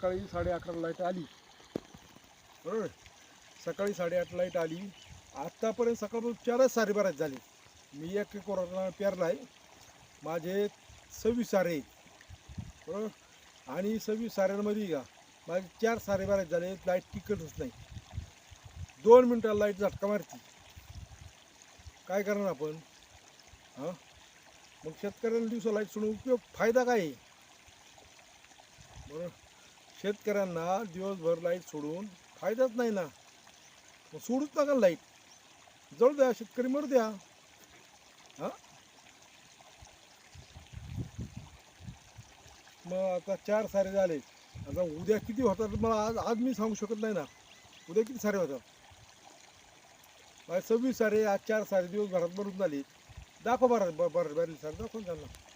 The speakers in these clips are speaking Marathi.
सकाळी साडे अकरा लाइट आली. बरोबर सकाळी साडेआठ लाइट आली. आत्तापर्यंत सकाळपासून चारच सारे बऱ्याच झाले. मी एक कोरोना पेरला आहे माझे सव्वीस सारे बरोबर आणि सव्वीस साऱ्यांमध्ये का माझे चार सारे बऱ्याच झाले. लाइट टिकतच नाही. दोन मिनटाला लाइट झटका मारती. काय करणार आपण? हां? मग शेतकऱ्याला दिवसा लाइट सोडून उपयोग फायदा काय आहे? बरोबर शेतकऱ्यांना दिवसभर लाइट सोडून फायदाच नाही ना मग सोडूच नका लाइट जळू द्या शेतकरी मरू द्या हां मग आता चार सारे झाले आता उद्या किती होतात मला आज आज मी सांगू शकत नाही ना उद्या किती सारे होतात माझे सव्वीस सारे आज चार सारे दिवसभरात भरून झाले दाखव बरं बरं बरं बरं सर दाखव त्यांना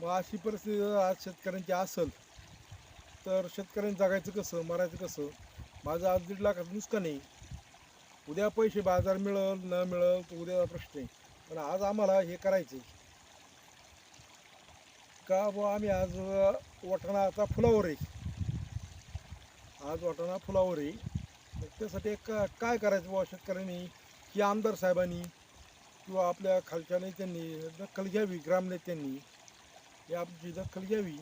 मग अशी परिस्थिती जर आज शेतकऱ्यांची असेल तर शेतकऱ्यांनी जगायचं कसं मरायचं कसं? माझं आज दीड लाखाचं नुकसान आहे. उद्या पैसे बाजार मिळल न मिळल तर उद्याचा प्रश्न आहे. पण आज आम्हाला हे करायचं आहे का बुवा आम्ही आज वाटाणा आता फुलावर आहे. आज वाटाणा फुलावर आहे. मग त्यासाठी एक काय करायचं बुवा शेतकऱ्यांनी? की आमदार साहेबांनी किंवा आपल्या खालच्या नेत्यांनी दखल घ्यावी ग्रामनेत्यांनी. ही आमची दखल घ्यावी